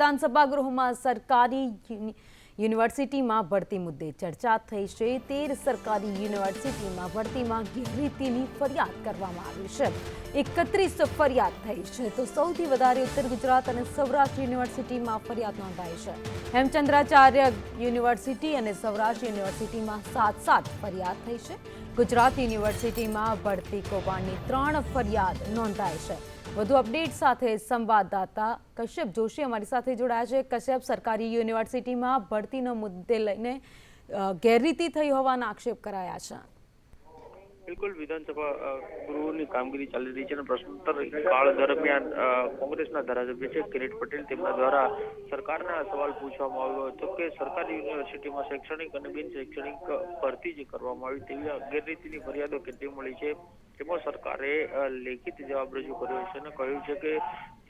વિધાનસભા ગૃહમાં સરકારી યુનિવર્સિટીમાં ભરતી મુદ્દે ચર્ચા થઈ છે. તેર સરકારી યુનિવર્સિટીમાં ભરતીમાં ગેરરીતિની ફરિયાદ કરવામાં આવી છે. એકત્રીસ ફરિયાદ થઈ છે. તો સૌથી વધારે ઉત્તર ગુજરાત અને સૌરાષ્ટ્ર યુનિવર્સિટીમાં ફરિયાદ નોંધાઈ છે. હેમચંદ્રાચાર્ય યુનિવર્સિટી અને સૌરાષ્ટ્ર યુનિવર્સિટીમાં સાત સાત ફરિયાદ થઈ છે. ગુજરાત યુનિવર્સિટીમાં ભરતી કૌભાંડની ત્રણ ફરિયાદ નોંધાઈ છે. વધુ અપડેટ સાથે સંવાદદાતા કશ્યપ જોશી અમારી સાથે જોડાયા છે. કશ્યપ, સરકારી યુનિવર્સિટીમાં ભરતીનો મુદ્દે લઈને ગેરરીતિ થઈ હોવાના આક્ષેપ કરાયા છે. બિલકુલ વિધાનસભા ગૃહની કામગીરી ચાલી રહી છે અને પ્રશ્નોત્તર કાળ દરમિયાન કોંગ્રેસના ધારાસભ્ય છે કિરીટ પટેલ. તેમના દ્વારા સરકારના સવાલ પૂછવામાં આવ્યો હતો કે સરકારી યુનિવર્સિટીમાં શૈક્ષણિક અને બિન શૈક્ષણિક ભરતી જે કરવામાં આવી તેવી ગેરરીતિની ફરિયાદો કેટલી મળી છે. તેમાં સરકારે લેખિત જવાબ રજૂ કર્યો છે અને કહ્યું છે કે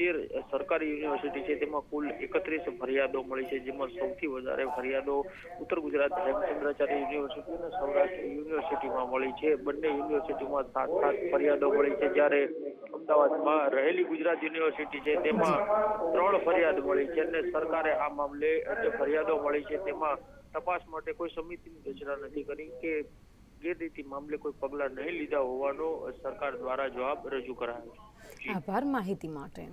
તેર સરકારી યુનિવર્સિટી છે, તેમાં કુલ એકત્રીસ ફરિયાદો મળી છે, જેમાં સૌથી વધારે ફરિયાદો ઉત્તર ગુજરાત હેમચંદ્રાચાર્ય યુનિવર્સિટી અને સૌરાષ્ટ્ર યુનિવર્સિટીમાં મળી છે. બંને યુનિવર્સિટીમાં સાત સાત ફરિયાદો મળી છે. જ્યારે અમદાવાદમાં રહેલી ગુજરાત યુનિવર્સિટી છે, તેમાં ત્રણ ફરિયાદ મળી છે અને સરકારે આ મામલે જે ફરિયાદો મળી છે, તેમાં તપાસ માટે કોઈ સમિતિની રચના નથી કરી કે ગેરરીતિ મામલે કોઈ પગલાં નહીં લીધા હોવાનો સરકાર દ્વારા જવાબ રજૂ કરાયો આભાર માહિતી માટે.